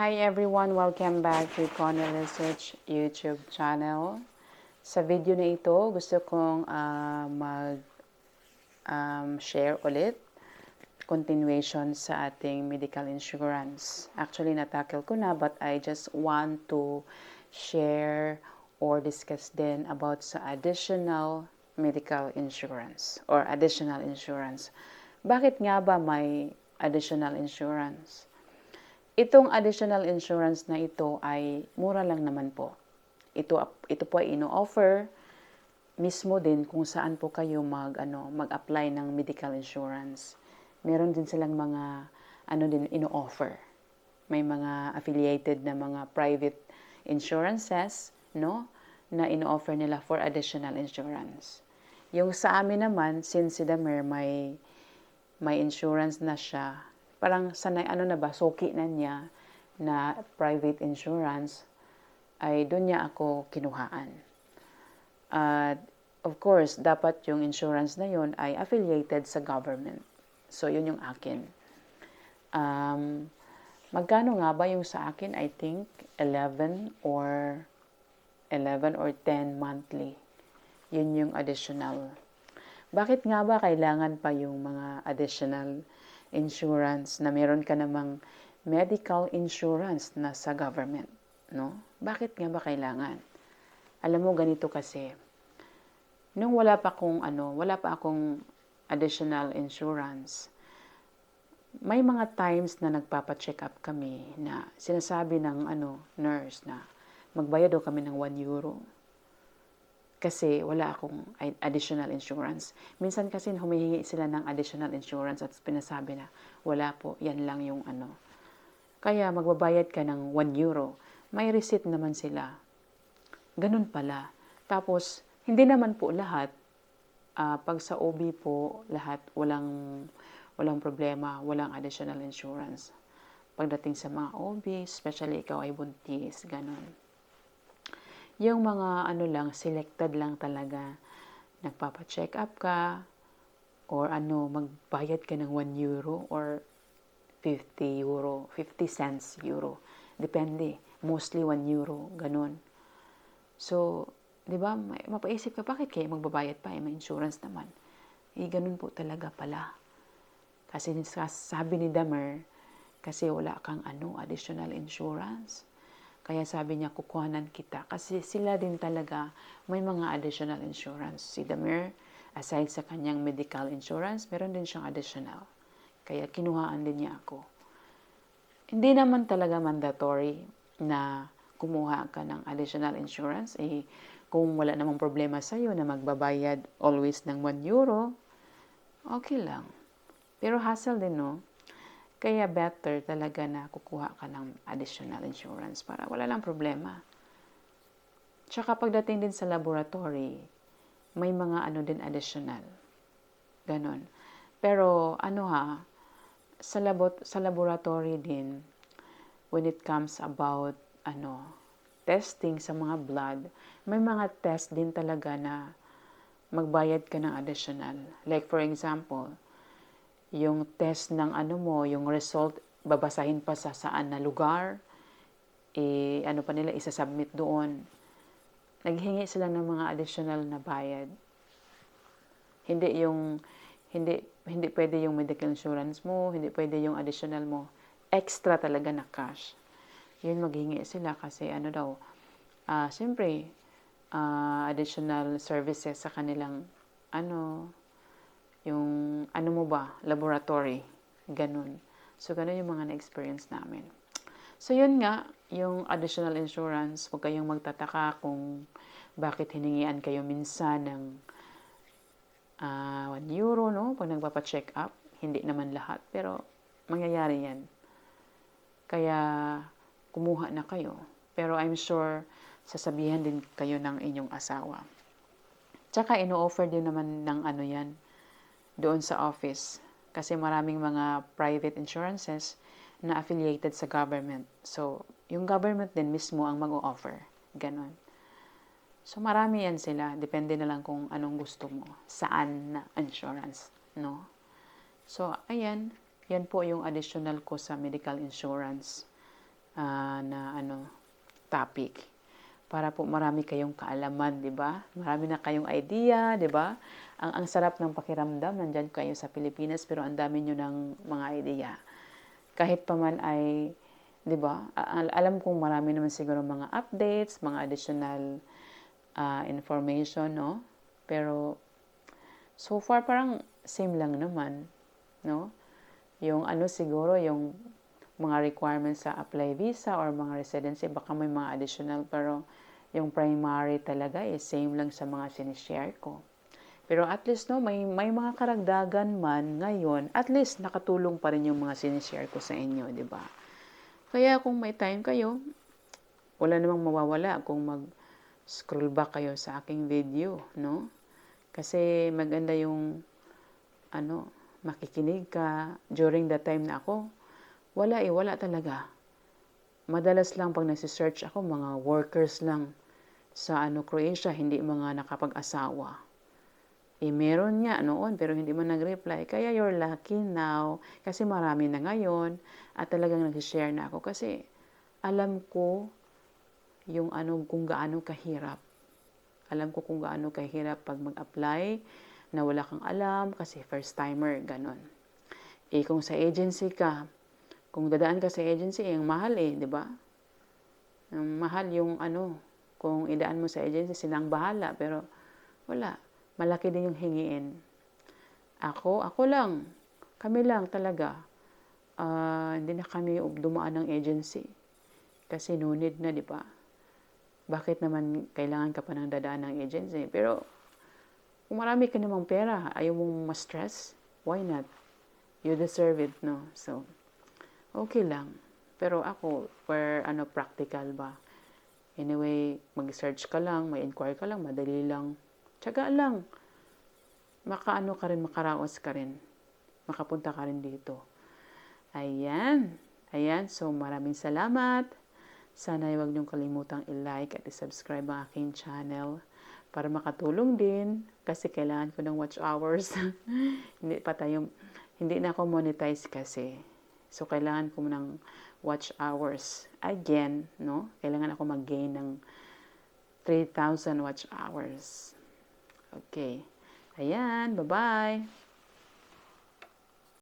Hi everyone! Welcome back to Corner Research YouTube channel. Sa video na ito, gusto kong ah, mag um, ulit continuation sa ating medical insurance. Actually, natakil ko na but I just want to share or discuss din about sa additional medical insurance or additional insurance. Bakit nga ba may additional insurance? Itong additional insurance na ito ay mura lang naman po. Ito ito po ay ino-offer mismo din kung saan po kayo mag ano, mag-apply ng medical insurance. Meron din silang mga ano din ino-offer. May mga affiliated na mga private insurances, no, na ino-offer nila for additional insurance. Yung sa amin naman, since si Damer may may insurance na siya, parang sanay ano na ba, suki na niya na private insurance, ay doon niya ako kinuhaan. At of course, dapat yung insurance na yun ay affiliated sa government. So, yun yung akin. Um, magkano nga ba yung sa akin? I think 11 or 11 or 10 monthly. Yun yung additional. Bakit nga ba kailangan pa yung mga additional insurance na meron ka namang medical insurance na sa government, no? Bakit nga ba kailangan? Alam mo ganito kasi nung wala pa akong ano, wala pa akong additional insurance, may mga times na nagpapa-check up kami na sinasabi ng ano, nurse na magbayad daw kami ng 1 euro. Kasi wala akong additional insurance. Minsan kasi humihingi sila ng additional insurance at pinasabi na wala po, yan lang yung ano. Kaya magbabayad ka ng 1 euro. May receipt naman sila. Ganun pala. Tapos, hindi naman po lahat. Uh, pag sa OB po, lahat walang walang problema, walang additional insurance. Pagdating sa mga OB, especially ikaw ay buntis, ganun. Yung mga ano lang, selected lang talaga. Nagpapa-check up ka, or ano, magbayad ka ng 1 euro or 50 euro, 50 cents euro. Depende. Mostly 1 euro, ganun. So, di ba, mapaisip ka, bakit kayo magbabayad pa? Eh, may insurance naman. Eh, ganun po talaga pala. Kasi sabi ni Damer, kasi wala kang ano, additional insurance. Kaya sabi niya, kukuhanan kita. Kasi sila din talaga may mga additional insurance. Si Damir, aside sa kanyang medical insurance, meron din siyang additional. Kaya kinuhaan din niya ako. Hindi naman talaga mandatory na kumuha ka ng additional insurance. Eh, kung wala namang problema sa iyo na magbabayad always ng 1 euro, okay lang. Pero hassle din, no? Kaya better talaga na kukuha ka ng additional insurance para wala lang problema. Tsaka pagdating din sa laboratory, may mga ano din additional. Ganon. Pero ano ha, sa, labo- sa laboratory din, when it comes about ano, testing sa mga blood, may mga test din talaga na magbayad ka ng additional. Like for example, yung test ng ano mo, yung result, babasahin pa sa saan na lugar, eh, ano pa nila, isa-submit doon. Naghingi sila ng mga additional na bayad. Hindi yung, hindi, hindi pwede yung medical insurance mo, hindi pwede yung additional mo. Extra talaga na cash. Yun maghingi sila kasi ano daw, uh, siyempre, uh, additional services sa kanilang ano, yung ano mo ba, laboratory, ganun. So, ganun yung mga na-experience namin. So, yun nga, yung additional insurance, huwag kayong magtataka kung bakit hiningian kayo minsan ng uh, ah, 1 euro, no? Pag nagpapa-check up, hindi naman lahat, pero mangyayari yan. Kaya, kumuha na kayo. Pero I'm sure, sasabihan din kayo ng inyong asawa. Tsaka, ino-offer din naman ng ano yan, doon sa office. Kasi maraming mga private insurances na affiliated sa government. So, yung government din mismo ang mag-o-offer. Ganon. So, marami yan sila. Depende na lang kung anong gusto mo. Saan na insurance. No? So, ayan. Yan po yung additional ko sa medical insurance. ah, na ano topic para po marami kayong kaalaman, 'di ba? Marami na kayong idea, 'di ba? Ang ang sarap ng pakiramdam nandiyan kayo sa Pilipinas pero ang dami niyo ng mga idea. Kahit pa man ay 'di ba? Alam kong marami naman siguro mga updates, mga additional ah, information, no? Pero so far parang same lang naman, no? Yung ano siguro yung mga requirements sa apply visa or mga residency, baka may mga additional pero yung primary talaga is same lang sa mga sinishare ko. Pero at least no, may, may mga karagdagan man ngayon, at least nakatulong pa rin yung mga sinishare ko sa inyo, di ba? Kaya kung may time kayo, wala namang mawawala kung mag-scroll back kayo sa aking video, no? Kasi maganda yung ano, makikinig ka during the time na ako. Wala eh, wala talaga. Madalas lang pag nagsisearch ako, mga workers lang sa ano Croatia, hindi mga nakapag-asawa. Eh, meron nga noon, pero hindi man nag-reply. Kaya you're lucky now, kasi marami na ngayon, at talagang nag-share na ako. Kasi alam ko yung ano, kung gaano kahirap. Alam ko kung gaano kahirap pag mag-apply, na wala kang alam, kasi first timer, ganon. Eh, kung sa agency ka, kung dadaan ka sa agency, eh, ang mahal eh, di ba? Ang mahal yung ano, kung idaan mo sa agency, silang bahala, pero wala. Malaki din yung hingiin. Ako, ako lang. Kami lang talaga. Ah, hindi na kami dumaan ng agency. Kasi no need na, di ba? Bakit naman kailangan ka pa ng dadaan ng agency? Pero, kung marami ka namang pera, ayaw mong ma-stress, why not? You deserve it, no? So, okay lang. Pero ako, for ano, practical ba? Anyway, mag-search ka lang, may inquire ka lang, madali lang. Tsaga lang. Makaano ka rin, makaraos ka rin. Makapunta ka rin dito. Ayan. Ayan. So, maraming salamat. Sana huwag niyong kalimutang i-like at i-subscribe ang aking channel para makatulong din kasi kailangan ko ng watch hours. hindi pa tayo, hindi na ako monetize kasi. So, kailangan ko ng watch hours. Again, no? Kailangan ako mag-gain ng 3,000 watch hours. Okay. Ayan. Bye-bye.